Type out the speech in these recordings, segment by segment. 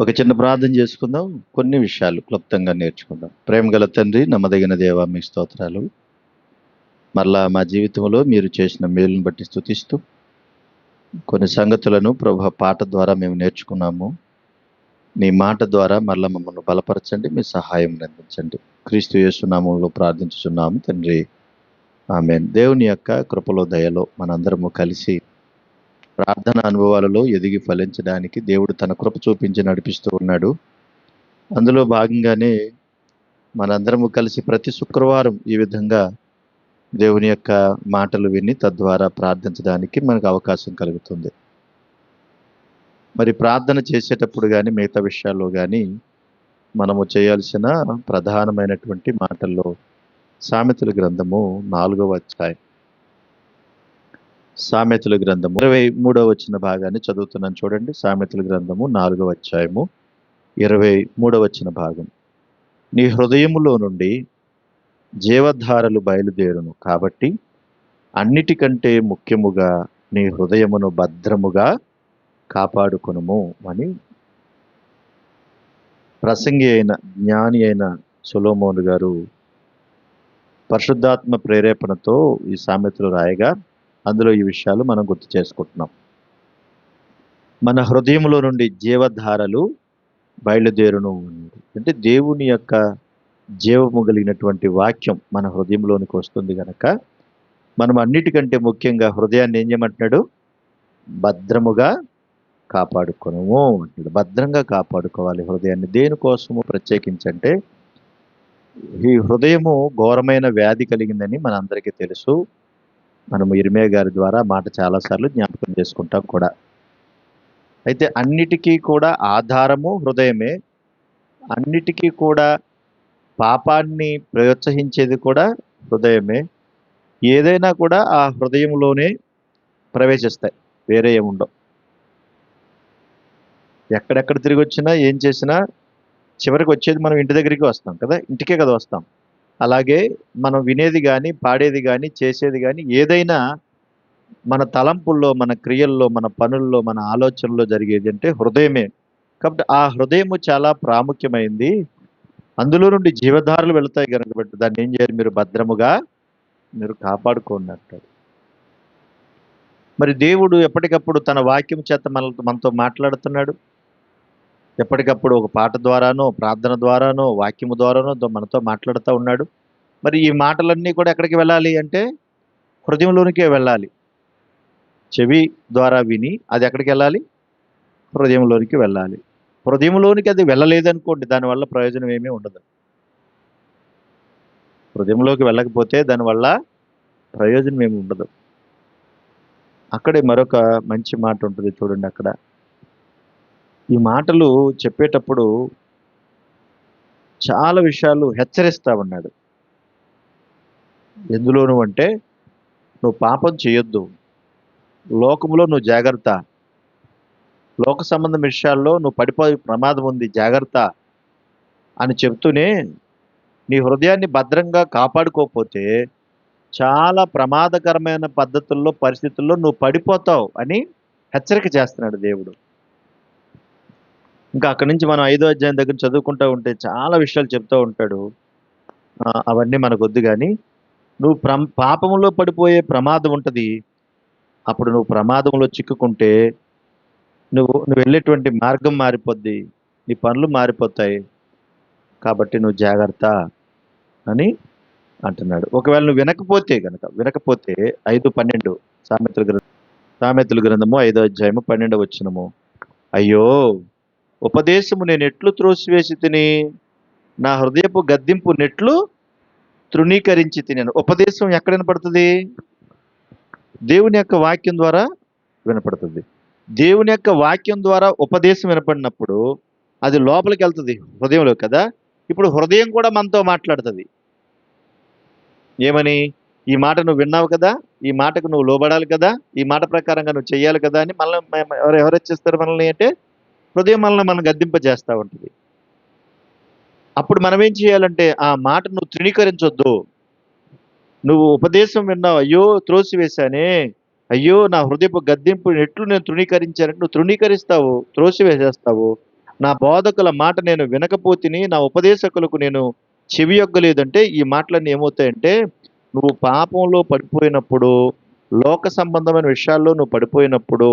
ఒక చిన్న ప్రార్థన చేసుకుందాం. కొన్ని విషయాలు క్లుప్తంగా నేర్చుకుందాం. ప్రేమ గల తండ్రి నమ్మదగిన దేవా మీ స్తోత్రాలు. మరలా మా జీవితంలో మీరు చేసిన మేలును బట్టి స్థుతిస్తూ కొన్ని సంగతులను ప్రభు పాట ద్వారా మేము నేర్చుకున్నాము. నీ మాట ద్వారా మరలా మమ్మల్ని బలపరచండి మీ సహాయం అందించండి. క్రీస్తు యేసునామంలో ప్రార్థించుచున్నాము తండ్రి. ఆమె దేవుని యొక్క కృపలో దయలో మనందరము కలిసి ప్రార్థన అనుభవాలలో ఎదిగి ఫలించడానికి దేవుడు తన కృప చూపించి నడిపిస్తూ ఉన్నాడు. అందులో భాగంగానే మనందరము కలిసి ప్రతి శుక్రవారం ఈ విధంగా దేవుని యొక్క మాటలు విని తద్వారా ప్రార్థించడానికి మనకు అవకాశం కలుగుతుంది. మరి ప్రార్థన చేసేటప్పుడు కానీ మిగతా విషయాల్లో కానీ మనము చేయాల్సిన ప్రధానమైనటువంటి మాటల్లో సామెతల గ్రంథము నాలుగవ అధ్యాయం. సామెతల గ్రంథము. ఇరవై మూడవ వచ్చిన భాగాన్ని చదువుతున్నాను చూడండి. సామెతల గ్రంథము నాలుగవ అధ్యాయము ఇరవై మూడవ వచ్చిన భాగం. నీ హృదయములో నుండి జీవధారలు బయలుదేరును కాబట్టి అన్నిటికంటే ముఖ్యముగా నీ హృదయమును భద్రముగా కాపాడుకునుము అని ప్రసంగి అయిన జ్ఞాని అయిన సులోమోను గారు పరిశుద్ధాత్మ ప్రేరేపణతో ఈ సామెతలు రాయగా అందులో ఈ విషయాలు మనం గుర్తు చేసుకుంటున్నాం. మన హృదయంలో నుండి జీవధారలు బయలుదేరును ఉంది. అంటే దేవుని యొక్క జీవము కలిగినటువంటి వాక్యం మన హృదయంలోనికి వస్తుంది కనుక మనం అన్నిటికంటే ముఖ్యంగా హృదయాన్ని ఏం చేయమంటున్నాడు? భద్రముగా కాపాడుకోనము అంటాడు భద్రంగా కాపాడుకోవాలి హృదయాన్ని. దేనికోసము ప్రత్యేకించంటే ఈ హృదయము ఘోరమైన వ్యాధి కలిగిందని మనందరికీ తెలుసు. మనము ఇరిమే గారి ద్వారా మాట చాలాసార్లు జ్ఞాపకం చేసుకుంటాం కూడా. అయితే అన్నిటికీ కూడా ఆధారము హృదయమే. అన్నిటికీ కూడా పాపాన్ని ప్రోత్సహించేది కూడా హృదయమే. ఏదైనా కూడా ఆ హృదయంలోనే ప్రవేశిస్తాయి. వేరే ఏముండవు ఎక్కడెక్కడ తిరిగి వచ్చినా ఏం చేసినా చివరికి వచ్చేది మనం ఇంటి దగ్గరికి వస్తాం కదా. ఇంటికే కదా వస్తాం. అలాగే మనం వినేది కానీ పాడేది కానీ చేసేది కానీ ఏదైనా మన తలంపుల్లో మన క్రియల్లో మన పనుల్లో మన ఆలోచనలో జరిగేది అంటే హృదయమే. కాబట్టి ఆ హృదయము చాలా ప్రాముఖ్యమైంది. అందులో నుండి జీవధారలు వెళతాయి కనుక బట్టి దాన్ని ఏం చేయాలి మీరు? భద్రముగా మీరు కాపాడుకోనట్టు. మరి దేవుడు ఎప్పటికప్పుడు తన వాక్యం చేత మన మనతో మాట్లాడుతున్నాడు. ఎప్పటికప్పుడు ఒక పాట ద్వారానో ప్రార్థన ద్వారానో వాక్యము ద్వారానో మనతో మాట్లాడుతూ ఉన్నాడు. మరి ఈ మాటలన్నీ కూడా ఎక్కడికి వెళ్ళాలి అంటే హృదయంలోనికే వెళ్ళాలి. చెవి ద్వారా విని అది ఎక్కడికి వెళ్ళాలి? హృదయంలోనికి వెళ్ళాలి. హృదయంలోనికి అది వెళ్ళలేదనుకోండి దానివల్ల ప్రయోజనం ఏమీ ఉండదు. హృదయంలోకి వెళ్ళకపోతే దానివల్ల ప్రయోజనం ఏమి ఉండదు. అక్కడే మరొక మంచి మాట ఉంటుంది చూడండి అక్కడ. ఈ మాటలు చెప్పేటప్పుడు చాలా విషయాలు హెచ్చరిస్తా ఉన్నాడు. ఎందులోను అంటే నువ్వు పాపం చేయొద్దు. లోకంలో నువ్వు జాగ్రత్త. లోక సంబంధం విషయాల్లో నువ్వు పడిపోయే ప్రమాదం ఉంది జాగ్రత్త అని చెప్తూనే నీ హృదయాన్ని భద్రంగా కాపాడుకోకపోతే చాలా ప్రమాదకరమైన పద్ధతుల్లో పరిస్థితుల్లో నువ్వు పడిపోతావు అని హెచ్చరిక చేస్తున్నాడు దేవుడు. ఇంకా అక్కడి నుంచి మనం ఐదో అధ్యాయం దగ్గర చదువుకుంటూ ఉంటే చాలా విషయాలు చెప్తూ ఉంటాడు. అవన్నీ మనకొద్దు కానీ నువ్వు ప్ర పాపంలో పడిపోయే ప్రమాదం ఉంటుంది. అప్పుడు నువ్వు ప్రమాదంలో చిక్కుకుంటే నువ్వు నువ్వు వెళ్ళేటువంటి మార్గం మారిపోద్ది. నీ పనులు మారిపోతాయి. కాబట్టి నువ్వు జాగ్రత్త అని అంటున్నాడు. ఒకవేళ నువ్వు వినకపోతే కనుక వినకపోతే ఐదు పన్నెండు సామెతల గ్రంథం సామెతల గ్రంథము ఐదో అధ్యాయము పన్నెండు వచ్చినము అయ్యో! ఉపదేశము నేను ఎట్లు త్రోసివేసి తిని నా హృదయపు గద్దింపు నెట్లు తృణీకరించి తినను. ఉపదేశం ఎక్కడ వినపడుతుంది? దేవుని యొక్క వాక్యం ద్వారా వినపడుతుంది. దేవుని యొక్క వాక్యం ద్వారా ఉపదేశం వినపడినప్పుడు అది లోపలికి వెళ్తుంది హృదయంలో కదా? ఇప్పుడు హృదయం కూడా మనతో మాట్లాడుతుంది. ఏమని? ఈ మాట నువ్వు విన్నావు కదా? ఈ మాటకు నువ్వు లోబడాలి కదా? ఈ మాట ప్రకారంగా నువ్వు చేయాలి కదా? అని మనల్ని ఎవరు ఎవరు మనల్ని అంటే హృదయం వలన మనం గద్దింపజేస్తూ ఉంటుంది. అప్పుడు మనం ఏం చేయాలంటే ఆ మాట నువ్వు తృణీకరించొద్దు. నువ్వు ఉపదేశం విన్నావు అయ్యో త్రోసివేశానే అయ్యో నా హృదయపు గద్దింపు ఎట్లు నేను తృణీకరించానంటే నువ్వు తృణీకరిస్తావు త్రోసివేసేస్తావు. నా బోధకుల మాట నేను వినకపోతిని నా ఉపదేశకులకు నేను చెవి యొక్కలేదంటే ఈ మాటలన్నీ ఏమవుతాయంటే నువ్వు పాపంలో పడిపోయినప్పుడు లోక సంబంధమైన విషయాల్లో నువ్వు పడిపోయినప్పుడు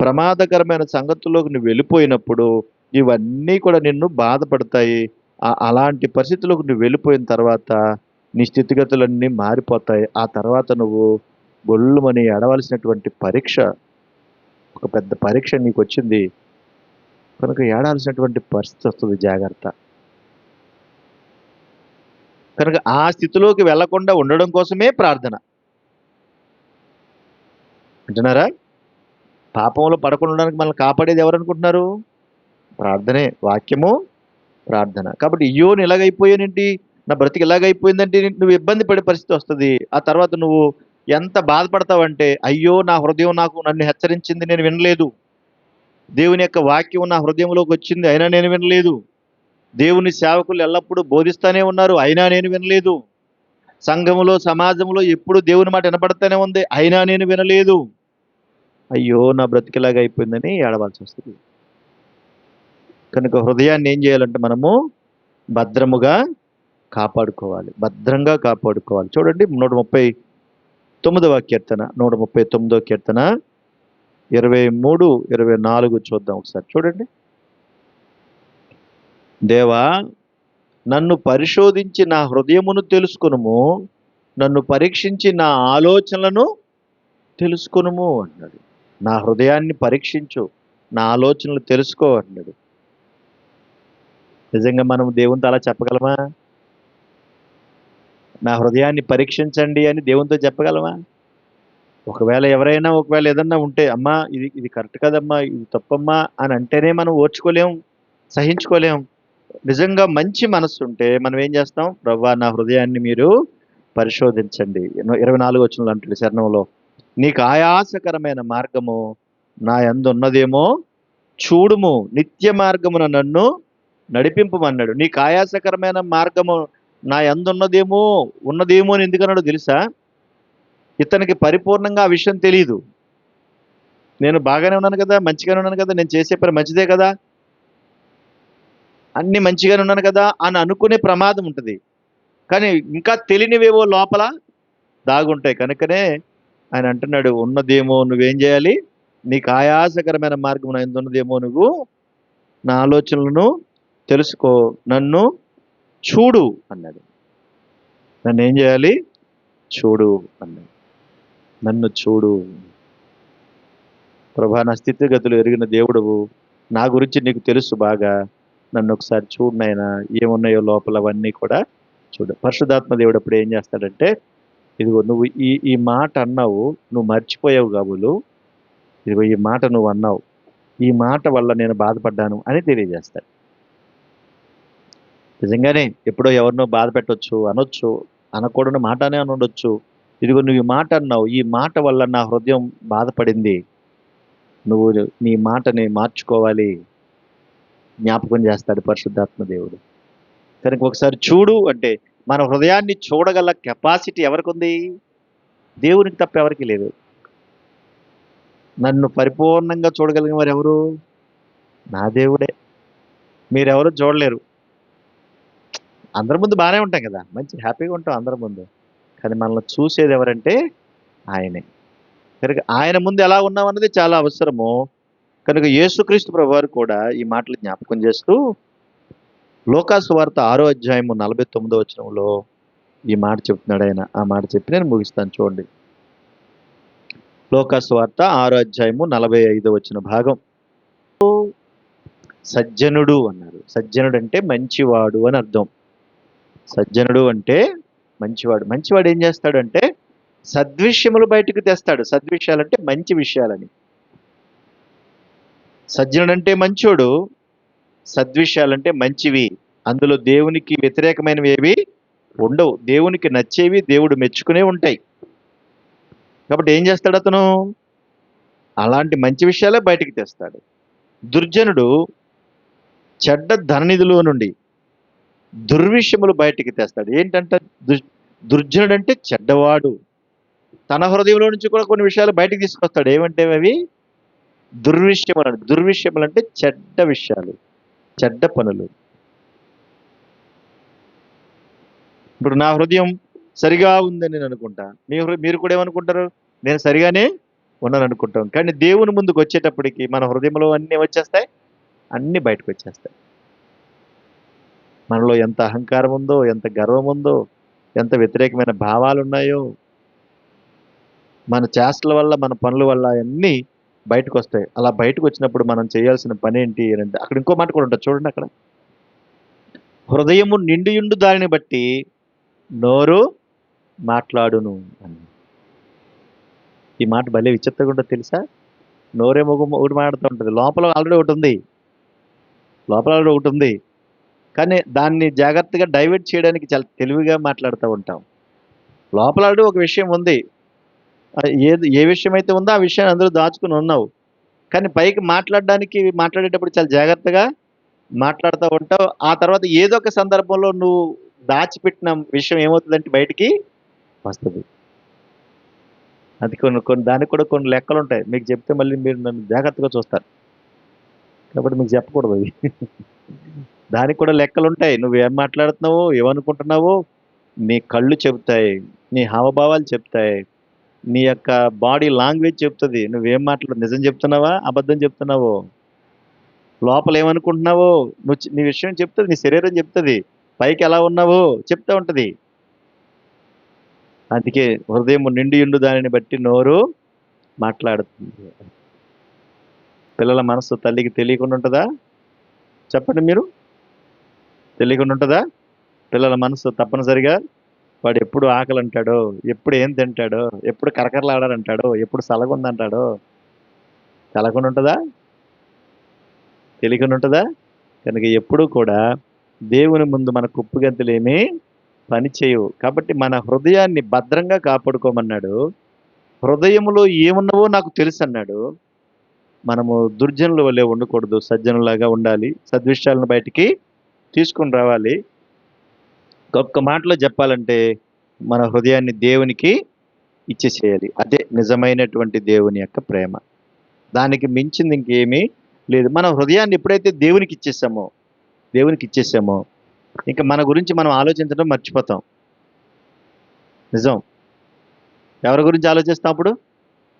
ప్రమాదకరమైన సంగతుల్లోకి నువ్వు వెళ్ళిపోయినప్పుడు ఇవన్నీ కూడా నిన్ను బాధపడతాయి. అలాంటి పరిస్థితుల్లోకి నువ్వు వెళ్ళిపోయిన తర్వాత నీ స్థితిగతులన్నీ మారిపోతాయి. ఆ తర్వాత నువ్వు గొల్లుమని ఏడవలసినటువంటి పరీక్ష ఒక పెద్ద పరీక్ష నీకు వచ్చింది. కనుక ఏడాల్సినటువంటి పరిస్థితి వస్తుంది జాగ్రత్త. కనుక ఆ స్థితిలోకి వెళ్ళకుండా ఉండడం కోసమే ప్రార్థన. అంటున్నారా? పాపంలో పడకుండా మనల్ని కాపాడేది ఎవరు అనుకుంటున్నారు ప్రార్థనే వాక్యము ప్రార్థన. కాబట్టి అయ్యోని ఇలాగైపోయానేంటి నా బ్రతికి ఇలాగైపోయిందంటే నువ్వు ఇబ్బంది పడే పరిస్థితి వస్తుంది. ఆ తర్వాత నువ్వు ఎంత బాధపడతావంటే అయ్యో నా హృదయం నాకు నన్ను హెచ్చరించింది నేను వినలేదు. దేవుని యొక్క వాక్యం నా హృదయంలోకి వచ్చింది అయినా నేను వినలేదు. దేవుని సేవకులు ఎల్లప్పుడూ బోధిస్తూనే ఉన్నారు అయినా నేను వినలేదు. సంఘములో సమాజంలో ఎప్పుడు దేవుని మాట వినపడతానే ఉంది అయినా నేను వినలేదు. అయ్యో నా బ్రతికిలాగా అయిపోయిందని ఏడవాల్సి వస్తుంది. కనుక హృదయాన్ని ఏం చేయాలంటే మనము భద్రముగా కాపాడుకోవాలి. భద్రంగా కాపాడుకోవాలి. చూడండి నూట ముప్పై తొమ్మిదవ కీర్తన నూట ముప్పై తొమ్మిదవ కీర్తన ఇరవై మూడు ఇరవై నాలుగు చూద్దాం ఒకసారి. చూడండి. దేవా నన్ను పరిశోధించి నా హృదయమును తెలుసుకునుము నన్ను పరీక్షించి నా ఆలోచనలను తెలుసుకునుము అన్నాడు. నా హృదయాన్ని పరీక్షించు. నా ఆలోచనలు తెలుసుకో అన్నాడు. నిజంగా మనం దేవునితో అలా చెప్పగలమా? నా హృదయాన్ని పరీక్షించండి అని దేవునితో చెప్పగలమా? ఒకవేళ ఎవరైనా ఒకవేళ ఏదన్నా ఉంటే అమ్మా ఇది ఇది కరెక్ట్ కదమ్మా ఇది తప్పమ్మా అని అంటేనే మనం ఓర్చుకోలేం సహించుకోలేం. నిజంగా మంచి మనస్సు ఉంటే మనం ఏం చేస్తాం? ప్రవ్వా నా హృదయాన్ని మీరు పరిశోధించండి. ఇరవై నాలుగు వచ్చిన అంటాడు శరణంలో. నీకు ఆయాసకరమైన మార్గము నా యందు ఉన్నదేమో చూడుము నిత్య మార్గమున నన్ను నడిపింపమన్నాడు. నీకు ఆయాసకరమైన మార్గము నా యందు ఉన్నదేమో ఉన్నదేమో అని ఎందుకన్నాడు తెలుసా? ఇతనికి పరిపూర్ణంగా ఆ విషయం తెలియదు నేను బాగానే ఉన్నాను కదా మంచిగానే ఉన్నాను కదా నేను చేసే పని మంచిదే కదా? అన్ని మంచిగానే ఉన్నాను కదా అని అనుకునే ప్రమాదం ఉంటుంది. కానీ ఇంకా తెలియనివేవో లోపల దాగుంటాయి. కనుకనే ఆయన అంటున్నాడు ఉన్నదేమో నువ్వేం చేయాలి? నీకు ఆయాసకరమైన మార్గం ఆయన ఉన్నదేమో నువ్వు నా ఆలోచనలను తెలుసుకో నన్ను చూడు అన్నాడు. నన్ను ఏం చేయాలి? చూడు అన్నాడు. నన్ను చూడు. ప్రభా నా స్థితిగతులు ఎరిగిన దేవుడవు నా గురించి నీకు తెలుసు బాగా. నన్ను ఒకసారి చూడు నాయన ఏమున్నాయో లోపల అవన్నీ కూడా చూడు. పరిశుధాత్మ దేవుడు అప్పుడు ఏం చేస్తాడంటే ఇదిగో నువ్వు ఈ ఈ మాట అన్నావు నువ్వు మర్చిపోయావు కాబోలు. ఇదిగో ఈ మాట నువ్వు అన్నావు. ఈ మాట వల్ల నేను బాధపడ్డాను అని తెలియజేస్తాడు. నిజంగానే ఎప్పుడో ఎవరినో బాధ పెట్టవచ్చు అనొచ్చు అనకూడని మాటనే అని ఉండొచ్చు ఇదిగో నువ్వు ఈ మాట అన్నావు ఈ మాట వల్ల నా హృదయం బాధపడింది. నువ్వు నీ మాటని మార్చుకోవాలి. జ్ఞాపకం చేస్తాడు పరిశుద్ధాత్మ దేవుడు. కనుక ఒకసారి చూడు అంటే మన హృదయాన్ని చూడగల కెపాసిటీ ఎవరికి ఉంది దేవునికి తప్ప ఎవరికి లేదు. నన్ను పరిపూర్ణంగా చూడగలిగిన వారు ఎవరు నా దేవుడే. మీరెవరు చూడలేరు. అందరి ముందు బాగానే ఉంటాం కదా. మంచి హ్యాపీగా ఉంటాం అందరి ముందు. కానీ మనల్ని చూసేది ఎవరంటే ఆయనే. కనుక ఆయన ముందు ఎలా ఉన్నాం అన్నది చాలా అవసరము. కనుక యేసుక్రీస్తు ప్రభువారు కూడా ఈ మాటలు జ్ఞాపకం చేస్తూ లోకాసు వార్త ఆరో అధ్యాయము నలభై తొమ్మిదో వచనంలో ఈ మాట చెప్తున్నాడు ఆయన. ఆ మాట చెప్పి నేను ముగిస్తాను. చూడండి. లోకాసు వార్త ఆరో అధ్యాయము నలభై ఐదో వచ్చిన భాగం. సజ్జనుడు అన్నారు. సజ్జనుడు అంటే మంచివాడు అని అర్థం. సజ్జనుడు అంటే మంచివాడు. మంచివాడు ఏం చేస్తాడు అంటే సద్విషయములు బయటకు తెస్తాడు. సద్విషయాలంటే మంచి విషయాలని. సజ్జనుడు అంటే మంచోడు. సద్విషయాలంటే మంచివి. అందులో దేవునికి వ్యతిరేకమైనవి ఏవి ఉండవు. దేవునికి నచ్చేవి దేవుడు మెచ్చుకునే ఉంటాయి. కాబట్టి ఏం చేస్తాడు అతను? అలాంటి మంచి విషయాలే బయటికి తెస్తాడు. దుర్జనుడు చెడ్డ ధననిధిలో నుండి దుర్విషయములు బయటికి తెస్తాడు. ఏంటంటే? దుర్జనుడు అంటే చెడ్డవాడు. తన హృదయంలో నుంచి కూడా కొన్ని విషయాలు బయటికి తీసుకొస్తాడు. ఏమంటే అవి? దుర్విషయములు దుర్విషయములు అంటే చెడ్డ విషయాలు. చెడ్డ పనులు. ఇప్పుడు నా హృదయం సరిగా ఉందని నేను అనుకుంటా. మీ మీరు కూడా ఏమనుకుంటారు? నేను సరిగానే ఉన్నాను అనుకుంటాం కానీ దేవుని ముందుకు వచ్చేటప్పటికి మన హృదయంలో అన్నీ వచ్చేస్తాయి అన్నీ బయటకు వచ్చేస్తాయి. మనలో ఎంత అహంకారం ఉందో ఎంత గర్వం ఉందో ఎంత వ్యతిరేకమైన భావాలు ఉన్నాయో మన చేష్టల వల్ల మన పనుల వల్ల అన్నీ బయటకు వస్తాయి అలా బయటకు వచ్చినప్పుడు మనం చేయాల్సిన పని ఏంటి అని అంటే అక్కడ ఇంకో మాట కూడా ఉంటుంది. చూడండి అక్కడ. హృదయము నిండియుండు దానిని బట్టి నోరు మాట్లాడును అని. ఈ మాట భలే విచిత్రంగా ఉంటుంది తెలుసా? నోరేమో ఒక ఒకటి మాట్లాడుతూ ఉంటుంది. లోపల ఆల్రెడీ ఒకటి ఉంది. లోపల ఆల్రెడీ ఒకటి ఉంది. కానీ దాన్ని జాగ్రత్తగా డైవర్ట్ చేయడానికి చాలా తెలివిగా మాట్లాడుతూ ఉంటాం. లోపల ఆల్రెడీ ఒక విషయం ఉంది. ఏది ఏ విషయం అయితే ఉందో ఆ విషయాన్ని అందరూ దాచుకుని ఉన్నావు. కానీ పైకి మాట్లాడడానికి మాట్లాడేటప్పుడు చాలా జాగ్రత్తగా మాట్లాడుతూ ఉంటావు. ఆ తర్వాత ఏదో ఒక సందర్భంలో నువ్వు దాచిపెట్టిన విషయం ఏమవుతుందంటే బయటికి వస్తుంది. అది కొన్ని కొన్ని దానికి కూడా కొన్ని లెక్కలు ఉంటాయి. మీకు చెప్తే మళ్ళీ మీరు నన్ను జాగ్రత్తగా చూస్తారు. కాబట్టి మీకు చెప్పకూడదు అవి దానికి కూడా లెక్కలు ఉంటాయి. నువ్వు ఏం మాట్లాడుతున్నావో ఏమనుకుంటున్నావో నీ కళ్ళు చెబుతాయి నీ హావభావాలు చెప్తాయి నీ యొక్క బాడీ లాంగ్వేజ్ చెప్తుంది. నువ్వేం మాట్లాడు నిజం చెప్తున్నావా? అబద్ధం చెప్తున్నావో? లోపల ఏమనుకుంటున్నావో? నువ్వు నీ విషయం చెప్తుంది నీ శరీరం చెప్తుంది. పైకి ఎలా ఉన్నావో చెప్తూ ఉంటుంది. అందుకే హృదయం నిండి ఉండు దానిని బట్టి నోరు మాట్లాడుతుంది. పిల్లల మనసు తల్లికి తెలియకుండా ఉంటుందా? చెప్పండి మీరు. తెలియకుండా ఉంటుందా? పిల్లల మనసు తప్పనిసరిగా వాడు ఎప్పుడు ఆకలి అంటాడో ఎప్పుడు ఏం తింటాడో ఎప్పుడు కరకరలాడాడంటాడో ఎప్పుడు సలగుందంటాడో తెలకుండా ఉంటుందా తెలియకుండా ఉంటుందా కనుక ఎప్పుడూ కూడా దేవుని ముందు మన కుప్పుగంతులేమీ పని చేయవు. కాబట్టి మన హృదయాన్ని భద్రంగా కాపాడుకోమన్నాడు. హృదయంలో ఏమున్నవో నాకు తెలుసు అన్నాడు. మనము దుర్జనుల వల్లే ఉండకూడదు. సజ్జనులాగా ఉండాలి. సద్విషయాలను బయటికి తీసుకుని రావాలి. ఒక్క మాటలో చెప్పాలంటే మన హృదయాన్ని దేవునికి ఇచ్చేసేయాలి. అదే నిజమైనటువంటి దేవుని యొక్క ప్రేమ. దానికి మించింది ఇంకేమీ లేదు. మన హృదయాన్ని ఎప్పుడైతే దేవునికి ఇచ్చేసామో దేవునికి ఇచ్చేసామో ఇంకా మన గురించి మనం ఆలోచించడం మర్చిపోతాం. నిజం. ఎవరి గురించి ఆలోచిస్తాం అప్పుడు?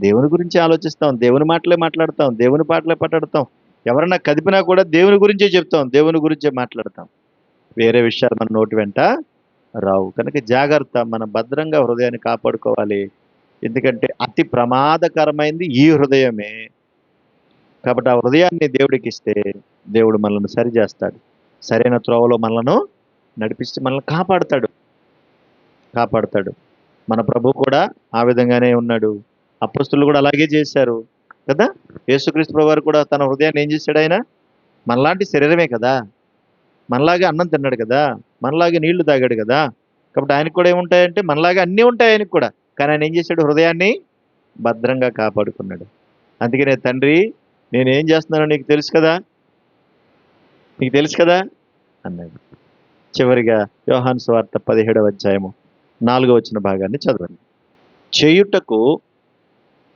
దేవుని గురించి ఆలోచిస్తాం. దేవుని మాటలే మాట్లాడతాం. దేవుని పాటలే మాట్లాడతాం ఎవరన్నా కదిపినా కూడా దేవుని గురించే చెప్తాం. దేవుని గురించే మాట్లాడతాం. వేరే విషయాలు మన నోటి వెంట రావు. కనుక జాగ్రత్త మనం భద్రంగా హృదయాన్ని కాపాడుకోవాలి. ఎందుకంటే అతి ప్రమాదకరమైంది ఈ హృదయమే. కాబట్టి ఆ హృదయాన్ని దేవుడికి ఇస్తే దేవుడు మనల్ని సరి చేస్తాడు. సరైన త్రోవలో మనలను నడిపిస్తే మనల్ని కాపాడుతాడు. కాపాడుతాడు. మన ప్రభు కూడా ఆ విధంగానే ఉన్నాడు. అపస్తులు కూడా అలాగే చేశారు. కదా? యేసుక్రీస్తు ప్రభు వారు కూడా తన హృదయాన్ని ఏం చేశాడు ఆయన? మనలాంటి శరీరమే కదా? మనలాగే అన్నం తిన్నాడు కదా మనలాగే నీళ్ళు తాగాడు కదా కాబట్టి ఆయనకు కూడా ఏముంటాయంటే మనలాగే అన్నీ ఉంటాయి ఆయనకు కూడా. కానీ ఆయన ఏం చేశాడు? హృదయాన్ని భద్రంగా కాపాడుకున్నాడు. అందుకనే తండ్రి నేను ఏం చేస్తున్నానో నీకు తెలుసు కదా? నీకు తెలుసు కదా? అన్నాడు. చివరిగా యోహాన్ స్వార్త పదిహేడవ అధ్యాయము నాలుగో వచ్చిన భాగాన్ని చదవండి. చేయుటకు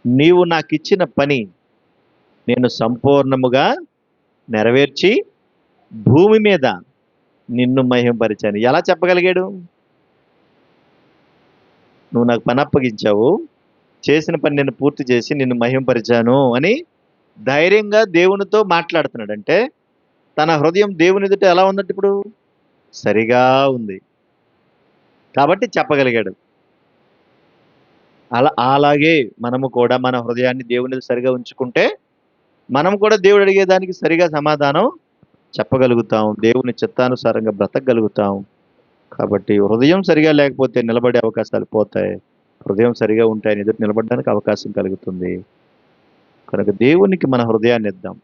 నీవు నాకు ఇచ్చిన పని నేను సంపూర్ణముగా నెరవేర్చి భూమి మీద నిన్ను మహింపరిచాను. ఎలా చెప్పగలిగాడు? నువ్వు నాకు పని అప్పగించావు. చేసిన పని నేను పూర్తి చేసి నిన్ను మహింపరిచాను అని ధైర్యంగా దేవునితో మాట్లాడుతున్నాడు అంటే తన హృదయం దేవుని ఎదుట ఎలా ఉందంటే ఇప్పుడు సరిగా ఉంది. కాబట్టి చెప్పగలిగాడు. అలా అలాగే మనము కూడా మన హృదయాన్ని దేవుని సరిగా ఉంచుకుంటే మనం కూడా దేవుడు అడిగేదానికి సరిగా సమాధానం చెప్పగలుగుతాం. దేవుని చిత్తానుసారంగా బ్రతకగలుగుతాం. కాబట్టి హృదయం సరిగా లేకపోతే నిలబడే అవకాశాలు పోతాయి. హృదయం సరిగా ఉంటే ఆయన ఎదురు నిలబడడానికి అవకాశం కలుగుతుంది. కనుక దేవునికి మన హృదయాన్ని ఇద్దాం.